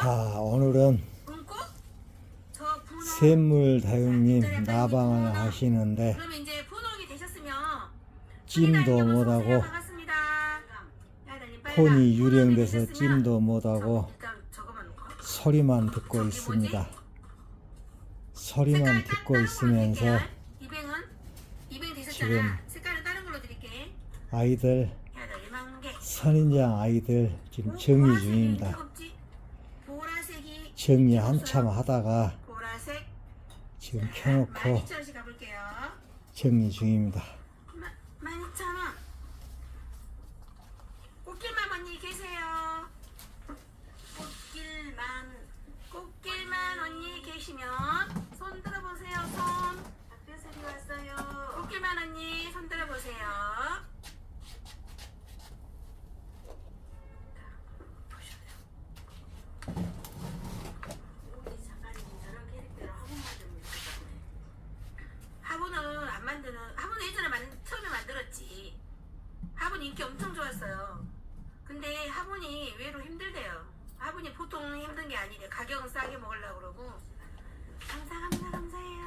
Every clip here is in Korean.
자, 오늘은. 샘물다육님 나방을 하시는데 찜도 못하고. 폰이 유령돼서 찜도 못하고. 소리만 듣고 있습니다. 소리만 듣고 있으면서 200은 200 되셨잖아. 지금. 아이들. 선인장 아이들 지금 어, 정리 보라색이 중입니다. 정리 한참 하다가 보라색 지금 켜놓고 12,000원씩 가볼게요. 정리 중입니다. 12,000원. 꽃길만 언니 계세요. 꽃길만 꽃길만 언니 계시면 손 들어보세요. 손. 박별설이 왔어요. 꽃길만 언니 손 들어보세요. 우리 작가님이 저런 캐릭터로 화분 만들면 화분은 안 만드는 화분은 예전에 만, 처음에 만들었지 화분 인기 엄청 좋았어요 근데 화분이 의외로 힘들대요 화분이 보통 힘든 게 아니래 가격은 싸게 먹으려고 그러고. 감사합니다 감사해요.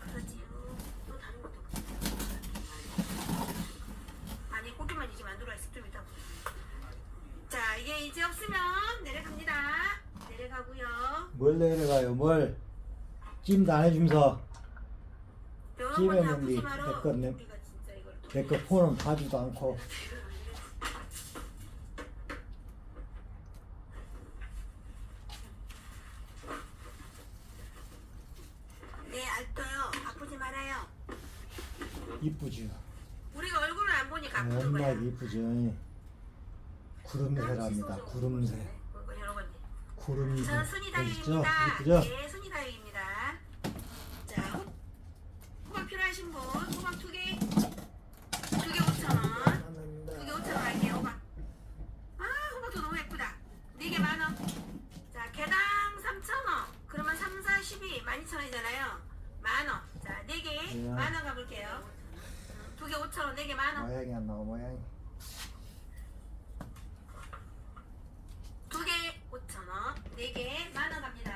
그러지요 또 다른 것도 아니 꽃게만 이제 만들어 있을 좀 있다고 자. 이게 이제 없으면 내려갑니다. 내려가고요. 뭘 내려가요? 뭘? 찜도 안 해주면서. 병원이 찜했는데 아프지 마라. 내 건네. 우리가 진짜 이걸 또내거 폰은 봐주도 않고 네, 알떠요. 아프지 말아요. 이쁘죠 우리가 얼굴을 안 보니까 아픈 거야. 이쁘죠 구름새랍니다 구름새. 구름이 저. 자, 호- 호박 필요하신 분, 호박 두 개, 두개 5천 원. 두개 5천 원 할게요, 호박. 아, 호박도 너무 예쁘다. 네 개 만 원. 자, 개당 3천 원. 그러면 3, 4, 12, 12,000원이잖아요. 만 원. 자, 네 개, 네. 만원 가볼게요. 두개 5천 원, 네 개 만 원. 모양이 안 나와 모양이 두 개 5천 원, 네 개 만 원 갑니다.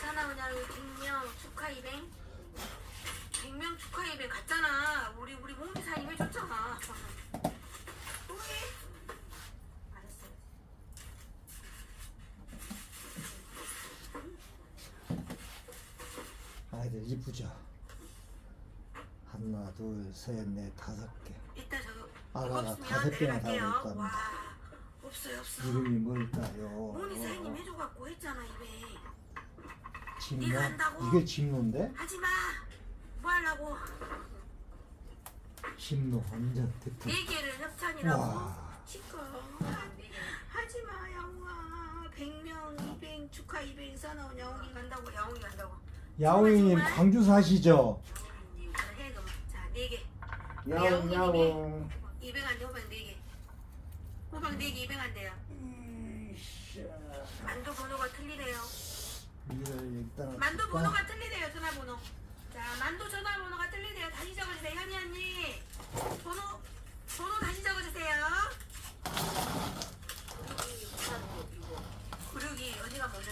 사나운양 100명 축하 이벤 100명 축하 이벤 갔잖아 우리 우리 몽기사님 해줬잖아 왜? 알았어 아이들 이쁘죠 하나 둘 셋 넷 다섯 개. 이따 아가가 없으면 다섯 개나 있답니다. 와 없어요 없어. 이름이 뭘까요? 몽기사님 해줘갖고 했잖아 네가 한다고? 이게 진노인데? 하지마. 뭐 하려고? 진노 완전 대표. 네 개를 협찬이라고? 와. 치과 하지마 양아 100명 200 축하 200 사나운 야옹이 간다고 야옹이 간다고 야옹이님? 광주 사시죠? 자네개 야옹 야옹 200한대 호박 4개. 호박 4개 200한대요. 만두 번호가 일단 만두 번호가 틀리대요 전화번호. 자 만두 전화번호가 틀리대요. 다시 적어주세요 현이 언니. 번호 번호 다시 적어주세요 구르기 어디가 먼저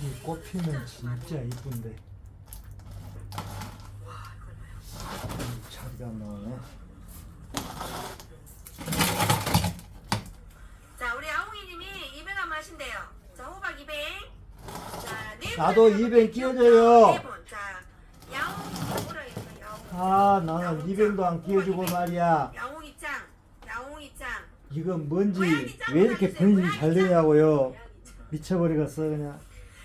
이 꽃피면 진짜 이쁜데. 자리가 안 나오네. 자 우리 아웅이님이 200원 마신대요. 자 호박 200 자, 네 나도 분200 끼워줘요. 네 분. 자 야옹 뭐라 아 나는 200도 안 끼워주고 말이야. 야옹이 짱. 야옹이 짱. 이건 뭔지 왜 이렇게 변신이 잘 되냐고요? 미쳐버리겠어 그냥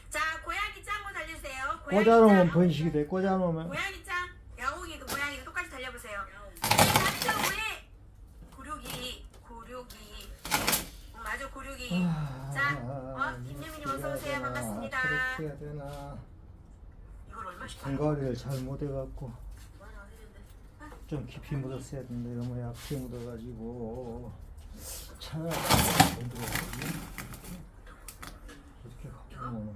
자 고양이 짱거 달려주세요 고양이 꽂아놓으면 짱. 번식이 돼 꽂아놓으면 고양이 짱 야옹이도 고양이도 똑같이 달려보세요 4.5에 구르기 아주 고르기. 자, 어, 김유민님 어서 오세요. 반갑습니다. 그렇게 해야 되나? 이걸 얼마씩 분갈이를 잘 못해갖고? 좀 깊이 묻었어야 되는데 너무 얕게 묻어가지고 차라리 이렇게 갖고 오면?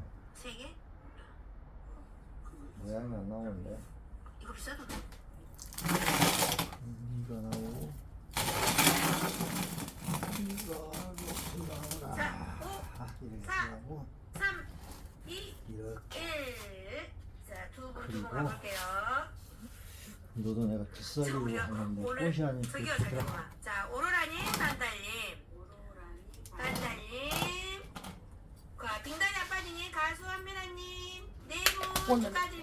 모양이 안 나오는데 이거 비싸던데. 이가 나오고 이거 이거 자, 나오나 5, 아, 이렇게 사. 하고 3, 2, 이렇게 1. 자, 두 분, 두분 그리고 가볼게요. 너도 내가 우리가 하는데 오늘 꽃이 아닌 저기요, 꽃이더라 잠깐만. 자, 오로라님, 단달님. 단달님. 과, 빙단이 아빠님, 가수 한민아님. 네분 오늘- 축하드립니다.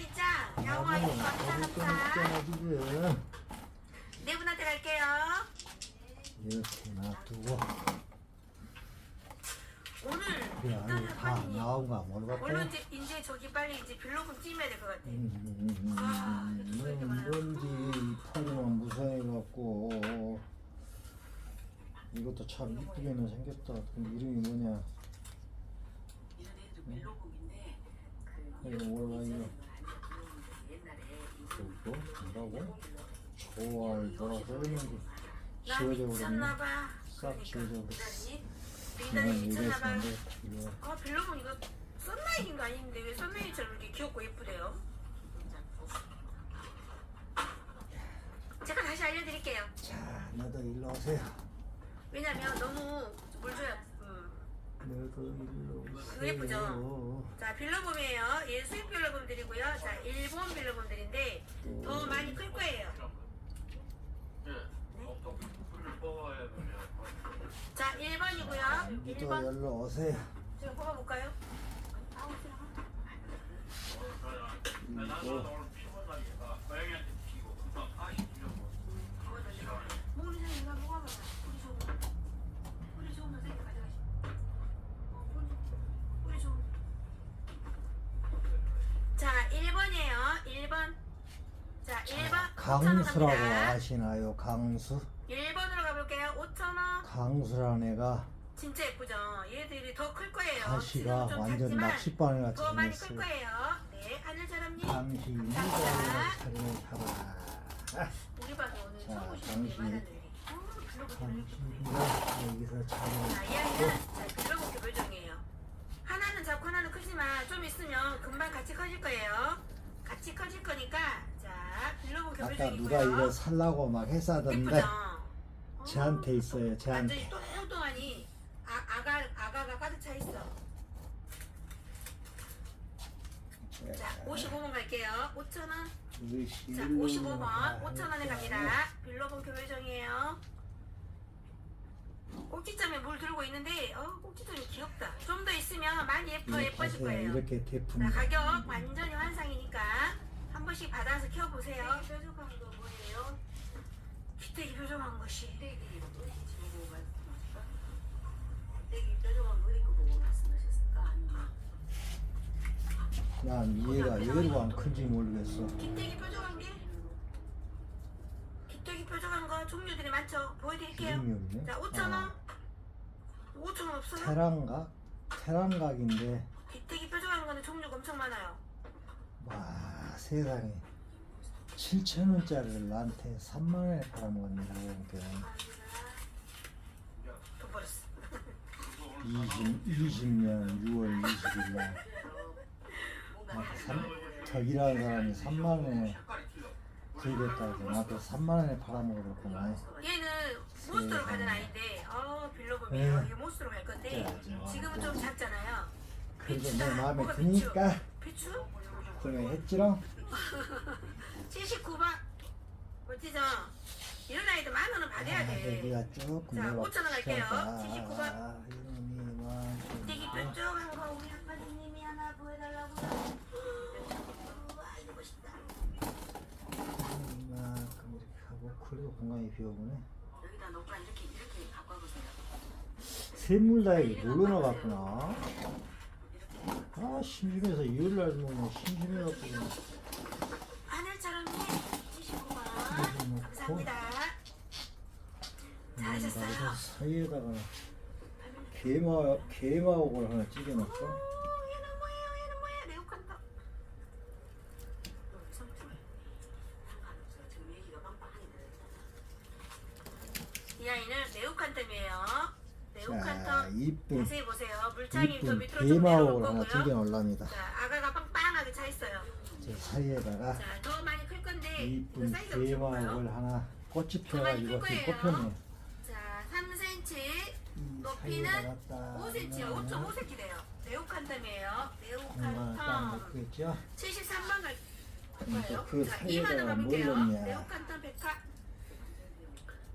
고양이 짱, 아, 영화님, 감사, 감사. 지금 네 분한테 갈게요. 이렇게 놔두고. 오늘 그래 일단은 다 빨리 나온가 모르겠다 얼른 이제 이제 저기 빨리 이제 빌로금 찜해야 될 것 같아. 음, 아, 이렇게 써 있구나. 뭔지 털이만 무성해갖고. 이것도 참 이쁘게는 생겼다. 근데 이름이 뭐냐? 이런 애들 멜로공인데 그 이거 몰라 이거 그거 뭐라고? 좋아할 뭐라 써있는지 나 지워져 버렸네 미쳤나봐. 싹 지워져 버렸어 빙단이 내가 미쳤나봐. 얘기했었는데 이거 아 빌로금 이거 썬라이트인 거 아닌데 왜 썬라이트처럼 이렇게 귀엽고 예쁘대요? 제가 다시 알려드릴게요. 자 너도 일로 오세요 왜냐면 너무 물 줘야. 음. 이거 예쁘죠? 오세요 자 빌로금이에요. 얘 수입 빌로금들이고요. 자 일본 빌로금들인데 더 많이 클 거예요. 자 1번이고요. 너도 1번 일로 오세요 제가 뽑아볼까요? 이거 먹는 사람인가 먹어봐봐. 뿌리 좋은 거. 뿌리 좋은 거 세개 가져가시. 어, 뿌리, 뿌리 좋은 거. 자 1번이에요. 1번. 자 1번. 강수라고 아시나요 강수? 1번으로 가볼게요. 5,000원. 강수라는 애가 진짜 예쁘죠? 얘들이 더 클 거예요. 가시가 지금은 좀 완전 작지만 낚싯바늘 같이 더 많이 클 생겼어요 거예요. 네, 하늘사람님. 당신이 감사합니다. 차림을 타라 우리 방에 오늘 자, 처음 오시는 당신. 분 많은데. 어, 블로그 당신이가 여기서 자, 이야기는 자, 빌로그 교배종이에요. 하나는 작고 하나는 크지만 좀 있으면 금방 같이 커질 거예요. 같이 커질 거니까 자, 빌로그 아까. 누가 이거 살라고 막 했사던데 예쁘죠? 쟤한테 있어요 완전히 쟤한테 똥똥하니 아, 아가, 아가가 가득 차 있어. 자, 55번 갈게요. 5,000원. 자, 55번 5,000원에 갑니다. 빌로본 교배정이에요. 꼭지점에 물 들고 있는데 어, 꼭지점이 귀엽다. 좀 더 있으면 많이 예뻐 예뻐질 거예요. 이렇게 대품 자, 가격 완전히 환상이니까 한 번씩 받아서 켜보세요. 뾰족한 거 뭐예요? 귀때기 뾰족한 것이. 떼기 보고 말씀하실까? 떼기 뾰족한 거 입고 보고 말씀하셨을까? 아니면 난 얘가 얘로 안 큰지 모르겠어 귀때기 뾰족한 게? 귀때기 뾰족한 거 종류들이 많죠. 보여드릴게요. 이름이 자, 없네 5,000원. 5,000원 없어요? 테란각? 테란각인데 귀때기 뾰족한 거는 종류가 엄청 많아요. 와 세상에 7천 원짜리를 나한테 3만 원에 팔아먹었네 그러니까 돈 벌었어. 20, 20년 6월 20일 날 덕이라는 사람이 3만 원에 구입했다고 나한테 3만 원에 팔아먹었구나 얘는 모스트로 가는 아이인데 어 빌로금이에요. 네. 이게 모스트로 갈 건데 뭐. 지금은 좀 작잖아요. 비추다. 내 마음에 뭐가 드니까 비추? 구매했지롱 79번 멋지죠? 이런 아이도 만 원은 받아야 돼. 여기가 쭉 자, 구매가 5,000원 갈게요. 79 번. 아, 이놈이 막 되게 뾰족한 거 우리 아빠님이 하나 보여달라고요. 우와 이거 멋있다. 이만큼 이렇게 하고 그래도 공간이 비어보네 여기다 놓고 이렇게 이렇게 바꿔보세요. 샘물다이를 놀러 나갔구나 아 심심해서 일요일날 보면 심심해갖고 그냥 하늘처럼님 79번 이렇게 놓고 감사합니다. 자 하셨어요? 사이에다가 게마 게마옥을 하나 찌개. 이 아이는 레오칸텀이에요. 자 레오칸텀. 이쁜 자세히 보세요. 물창이 저 이쁜 밑으로 좀 내려올 게마옥을 하나 찌개 거고요. 놓으랍니다. 자, 아가가 빵빵하게 차 있어요. 저 사이에다가 자, 더 많이 클 건데 이거 이쁜 사이즈가 엄청 커요. 게마옥을 하나 꽃이 클 거예요. 꼽혔네. 자, 3cm, 이 높이는 사이에다가 딱 5cm요. 놓으면 5.5cm 돼요. 레오칸 텀이에요. 얼마나 딱 레오칸텀. 놓겠죠? 73번 갈 음, 거예요. 그 자, 사이에다가 2만 원뭘 가볼게요. 넣냐? 레오칸텀 백화.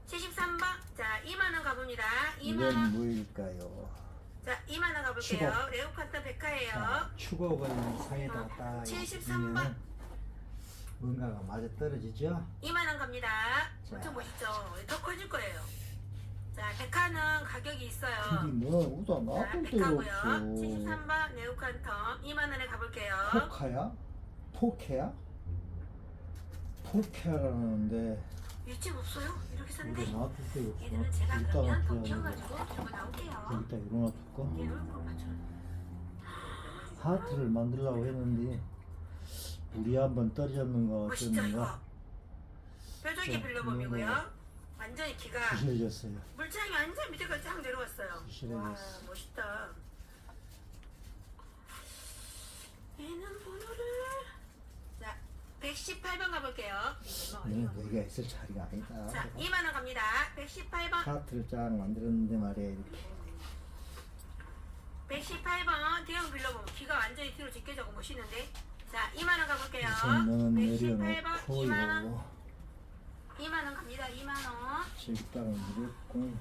73번. 자, 2만 원 가봅니다. 2만 이건 원. 뭐일까요? 자, 2만 원 가볼게요. 추억. 레오칸텀 백화예요. 자, 축업을 사이에다가 딱 73 번. 넣으면 뭔가가 맞아 떨어지죠? 2만 원 갑니다. 자. 엄청 멋있죠? 더 커질 거예요. 자, 백화는 가격이 있어요. 근데 뭐 우다 자, 나쁠 데가 백화고요. 없어 73번 네오칸텀 2만 원에 가볼게요. 포카야? 포케야? 포케라는데 유책 없어요? 이렇게 샀는데 데가 없어 얘들은 제가 이따가 그러면 놔둬야 덮쳐가지고 들고 나올게요. 여기다 일어놔둘까? 얘 얼굴 맞춰. 하트를 만들려고 했는데 우리 한번 떨어졌는가 멋있죠 이거? 어쩌는가 뾰족이 자, 빌려봄이고요. 이거는 완전히 기가 부실해졌어요 물창이 완전 밑에까지 쫙 내려왔어요. 부실해졌어. 와 멋있다. 얘는 번호를 자 118번 가볼게요. 네, 내가 있을 자리가 아니다 자 2만 원 갑니다. 118번 하트를 쫙 만들었는데 말이야 이렇게 118번 대형 빌려봄 기가 완전히 뒤로 제껴져고 멋있는데 자 2만 원 가볼게요. 우선 너는 118번 2만 원 내려놓고 2만 원 갑니다. 2만 원. 식당을 누렸고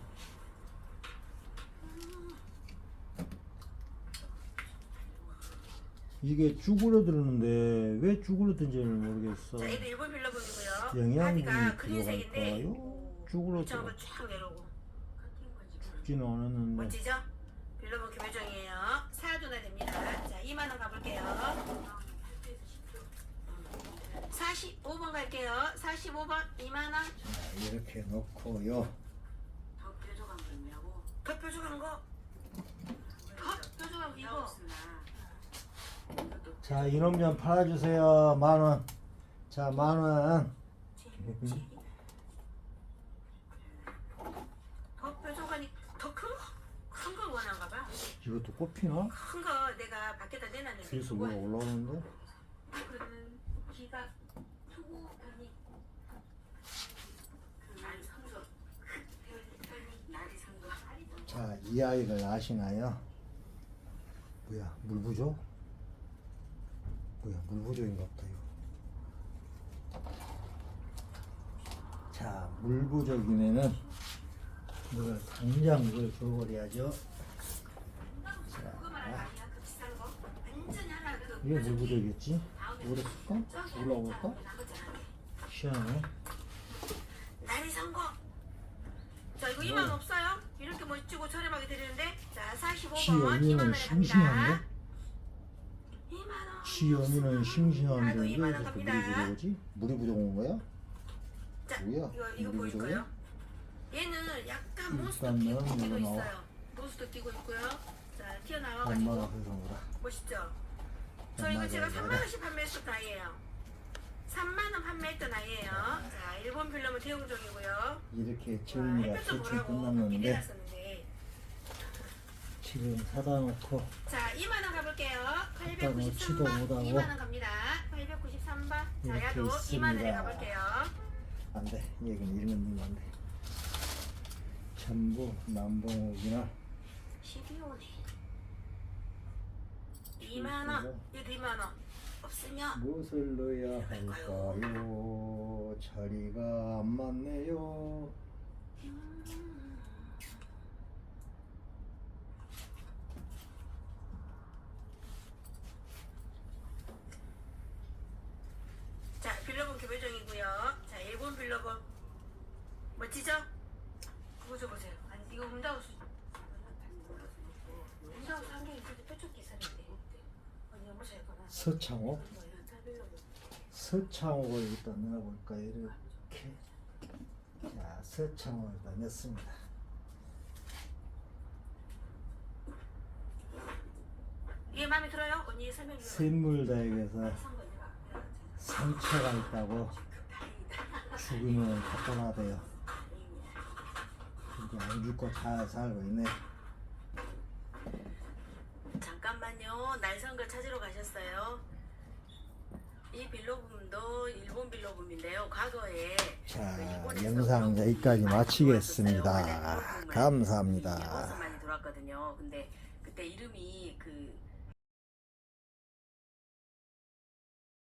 이게 쭈그러드는데 왜 쭈그러든지를 모르겠어 자 얘도 일본 빌려봄이고요. 영양분이 바디가 그린색인데 들어갈까요? 쭈그러들어 쫙 내려오고 죽지는 않았는데 멋지죠? 빌려본 김혜정이에요. 사두나 됩니다. 자, 2만 원 가볼게요. 45번 갈게요. 45번 2만 원. 자, 이렇게 놓고요 더 뾰족한 거 있냐고. 더 뾰족한 거. 더 뾰족한 거 이거. 자 이놈 좀 팔아주세요 만 원 자 만 원 더 뾰족하니 더큰 거? 큰거 원한가 봐. 이것도 꼽히나? 큰 거 내가 밖에다 내놨는데. 뒤에서 뭐가 올라오는데? 날이 상도. 자, 이 아이를 아시나요? 뭐야, 물부족? 뭐야, 물부족인가 보다, 이거. 자, 물부족이면은, 이걸 당장 이걸 거 자? 그그 이게 물부족이겠지? 오래 쓸까? 올라올까? 시원하네. 날이 산거 자 이거 2만 원 없어요? 이렇게 멋지고 저렴하게 드리는데 자 45번 지 2만 어미는 원에 싱싱한데? 갑니다 2만 원지 어미는 싱싱한데 나도 왜원 이렇게 갑니다. 물이 부족하지? 물이 부족한 거야? 자 뭐야? 이거 이거 보일? 거예요 얘는 약간 모스도 일단은 끼고, 이거 나와. 있어요 모스도 끼고 있고요 자 엄마가 튀어나와가지고 거라. 멋있죠? 저 이거 제가 이거라. 3만 원씩 판매했던 아이예요 3만 원 판매했던 아이예요 자 일본 빌려면 대용종이고요 이렇게 와, 지은이가 햇볕 좀 대충 보라고 끝났는데 지금 사다 놓고 자, 2만 원 가볼게요. 일단 놓지도 893번. 못하고 2만 원 갑니다. 893번. 자, 이렇게 야도 2만 원에 있습니다. 가볼게요. 안돼 얘기는 읽는 안돼 전부 남봉옥이나 12원에 2만 원. 얘도 2만 원. 없으면 무엇을 넣어야 할까요 자리가 안 맞네요 자, 빌려본 교배정이고요. 자, 일본 빌려본 멋지죠? 그거 좀 보세요. 아니, 이거 음다우스. 음다우스 한개 있어도 뾰족 계산인데. 서창옥 서창옥을 일단 넣어볼까 이렇게. 자 서창옥을 다 넣습니다. 예 마음에 들어요? 언니 설명 샘물다에게서 상처가 있다고 죽으면 바꿔놔야 돼요. 이제 안 죽고 잘 살고 있네. 잠깐만요. 날선걸 찾으러 가셨어요. 이 빌로붐도 일본 빌로붐인데요. 과거에 자, 그 영상 여기까지 마치겠습니다. 감사합니다. 일본에서 많이 들어왔거든요. 근데 그때 이름이 그